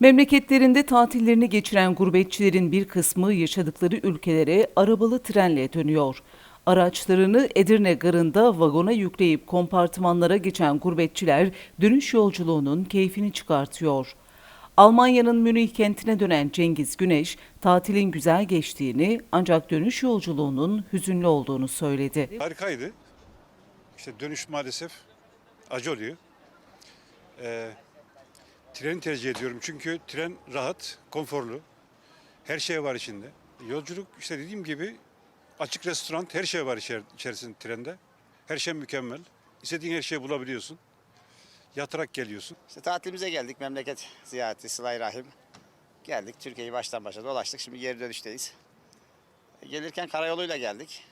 Memleketlerinde tatillerini geçiren gurbetçilerin bir kısmı yaşadıkları ülkelere arabalı trenle dönüyor. Araçlarını Edirne garında vagona yükleyip kompartımanlara geçen gurbetçiler dönüş yolculuğunun keyfini çıkartıyor. Almanya'nın Münih kentine dönen Cengiz Güneş, tatilin güzel geçtiğini ancak dönüş yolculuğunun hüzünlü olduğunu söyledi. Harikaydı. İşte dönüş maalesef acı oluyor. Ee, treni tercih ediyorum çünkü tren rahat, konforlu. Her şey var içinde. Yolculuk işte dediğim gibi açık restoran her şey var içer, içerisinde trende. Her şey mükemmel. İstediğin her şeyi bulabiliyorsun. Yatarak geliyorsun. İşte tatilimize geldik. Memleket ziyareti, sıla rahim. Geldik. Türkiye'yi baştan başa dolaştık. Şimdi geri dönüşteyiz. Gelirken karayoluyla geldik.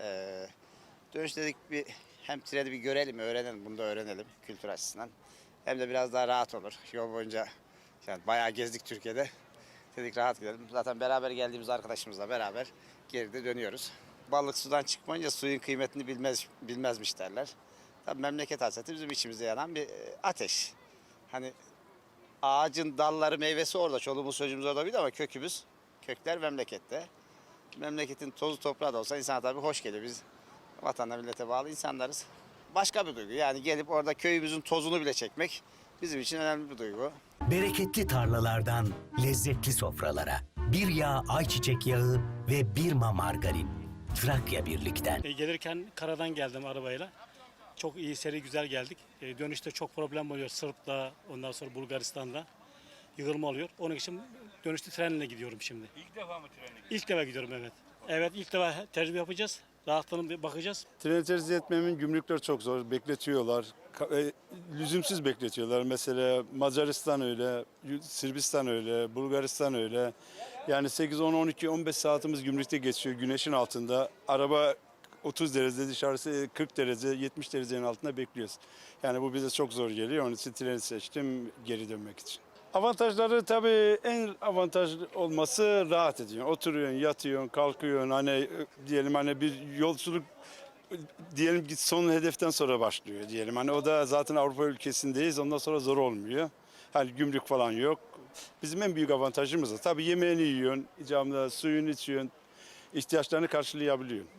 Ee, dönüş dedik bir hem treni bir görelim, öğrenelim. Bunu da öğrenelim kültür açısından. Hem de biraz daha rahat olur. Yol boyunca yani bayağı gezdik Türkiye'de. Dedik rahat gidelim. Zaten beraber geldiğimiz arkadaşımızla beraber geride dönüyoruz. Balık sudan çıkmayınca suyun kıymetini bilmez bilmezmiş derler. Tabii memleket hasreti bizim içimizde yanan bir e, ateş. Hani ağacın dalları meyvesi orada, çoluğumuz çocuğumuz orada değil ama kökümüz, kökler memlekette. Memleketin tozu toprağı da olsa insana tabii hoş geliyor. Biz vatana millete bağlı insanlarız. Başka bir duygu yani gelip orada köyümüzün tozunu bile çekmek bizim için önemli bir duygu. Bereketli tarlalardan lezzetli sofralara. Bir yağ ayçiçek yağı ve bir ma margarin. Trakya Birlik'ten. E, gelirken karadan geldim arabayla. Çok iyi seri güzel geldik. E, dönüşte çok problem oluyor Sırp'la ondan sonra Bulgaristan'da. Yığılma oluyor. Onun için dönüşte trenle gidiyorum şimdi. İlk defa mı trenle İlk defa gidiyorum evet. Evet ilk defa tecrübe yapacağız. Rahatlığına bir bakacağız. Treni tercih etmemin gümrükler çok zor. Bekletiyorlar. E, lüzumsuz bekletiyorlar. Mesela Macaristan öyle, Sırbistan öyle, Bulgaristan öyle. Yani 8, 10, 12, 15 saatimiz gümrükte geçiyor güneşin altında. Araba 30 derece dışarısı 40 derece 70 derecenin altında bekliyoruz. Yani bu bize çok zor geliyor. Onun için treni seçtim geri dönmek için. Avantajları tabii en avantaj olması rahat ediyorsun. Oturuyorsun, yatıyorsun, kalkıyorsun. Hani e, diyelim hani bir yolculuk diyelim ki son hedeften sonra başlıyor diyelim. Hani o da zaten Avrupa ülkesindeyiz. Ondan sonra zor olmuyor. Hani gümrük falan yok. Bizim en büyük avantajımız o. Tabii yemeğini yiyorsun, icabında suyunu içiyorsun, ihtiyaçlarını karşılayabiliyorsun.